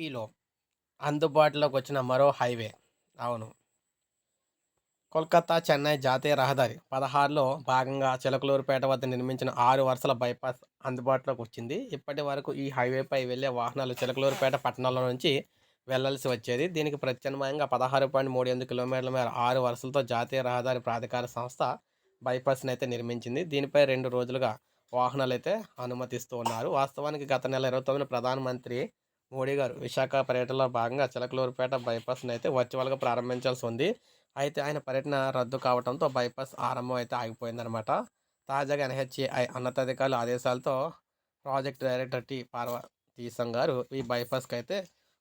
ఏపీలో అందుబాటులోకి వచ్చిన మరో హైవే. అవును. కోల్కతా చెన్నై జాతీయ రహదారి పదహారులో భాగంగా చిలకలూరుపేట వద్ద నిర్మించిన ఆరు వరుసల బైపాస్ అందుబాటులోకి వచ్చింది. ఇప్పటి వరకు ఈ హైవేపై వెళ్ళే వాహనాలు చిలకలూరుపేట పట్టణంలో నుంచి వెళ్ళాల్సి వచ్చేది. దీనికి ప్రత్యామ్నాయంగా పదహారు పాయింట్ మూడు ఎనిమిది కిలోమీటర్ల మేర ఆరు వరుసలతో జాతీయ రహదారి ప్రాధికార సంస్థ బైపాస్ని అయితే నిర్మించింది. దీనిపై రెండు రోజులుగా వాహనాలు అయితే అనుమతిస్తూ ఉన్నారు. వాస్తవానికి గత నెల ఇరవై తొమ్మిది ప్రధానమంత్రి మోడీ గారు. విశాఖ పర్యటనలో భాగంగా చిలకలూరుపేట బైపాస్ని అయితే వర్చువల్గా ప్రారంభించాల్సి ఉంది. అయితే ఆయన పర్యటన రద్దు కావడంతో బైపాస్ ఆరంభం అయితే ఆగిపోయిందనమాట తాజాగా ఎన్హెచ్ఏఐ ఉన్నతాధికారుల ఆదేశాలతో ప్రాజెక్ట్ డైరెక్టర్ టి. పార్వతీశం గారు ఈ బైపాస్కి అయితే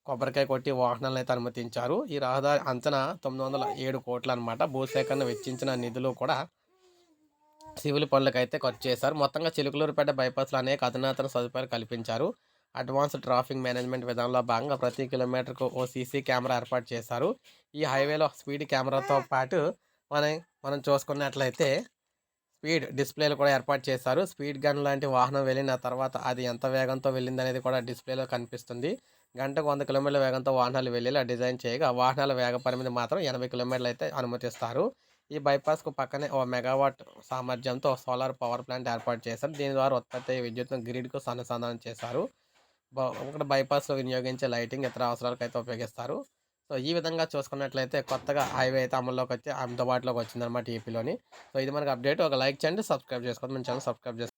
కొబ్బరికాయ కొట్టి వాహనాలను అయితే అనుమతించారు. ఈ రహదారి అంచనా తొమ్మిది వందల ఏడు కోట్లు అనమాట భూసేకరణ వెచ్చించిన నిధులు కూడా సివిల్ పనులకు అయితే ఖర్చు చేశారు. మొత్తంగా చిలుకలూరుపేట బైపాస్లో అనేక అధునాతన సదుపాయాలు కల్పించారు. అడ్వాన్స్డ్ ట్రాఫిక్ మేనేజ్మెంట్ విధానంలో భాగంగా ప్రతి కిలోమీటర్కు ఓ సీసీ కెమెరా ఏర్పాటు చేశారు. ఈ హైవేలో స్పీడ్ కెమెరాతో పాటు మనం మనం చూసుకున్నట్లయితే స్పీడ్ డిస్ప్లేలు కూడా ఏర్పాటు చేశారు. స్పీడ్ గన్ లాంటి వాహనం వెళ్ళిన తర్వాత అది ఎంత వేగంతో వెళ్ళింది అనేది కూడా డిస్ప్లేలో కనిపిస్తుంది. గంటకు వంద కిలోమీటర్ల వేగంతో వాహనాలు వెళ్ళేలా డిజైన్ చేయగా వాహనాల వేగ పరిమితి మాత్రం ఎనభై కిలోమీటర్లు అయితే అనుమతిస్తారు. ఈ బైపాస్కు పక్కనే ఓ మెగావాట్ సామర్థ్యంతో సోలార్ పవర్ ప్లాంట్ ఏర్పాటు చేశారు. దీని ద్వారా ఉత్పత్తి అయ్యే విద్యుత్తును గ్రిడ్కు అనుసంధానం చేశారు. ఒకటి బైపాస్లో వినియోగించే లైటింగ్ ఇతర అవసరాలకు అయితే ఉపయోగిస్తారు. సో ఈ విధంగా చూసుకున్నట్లయితే కొత్తగా హైవే అయితే అమల్లోకి వచ్చి అందుబాటులోకి వచ్చిందనమాట ఏపీలోని. సో ఇది మనకు అప్డేట్. ఒక లైక్ చేయండి సబ్స్క్రైబ్ చేసుకోండి. మన ఛానల్ సబ్స్క్రైబ్ చేసుకోండి.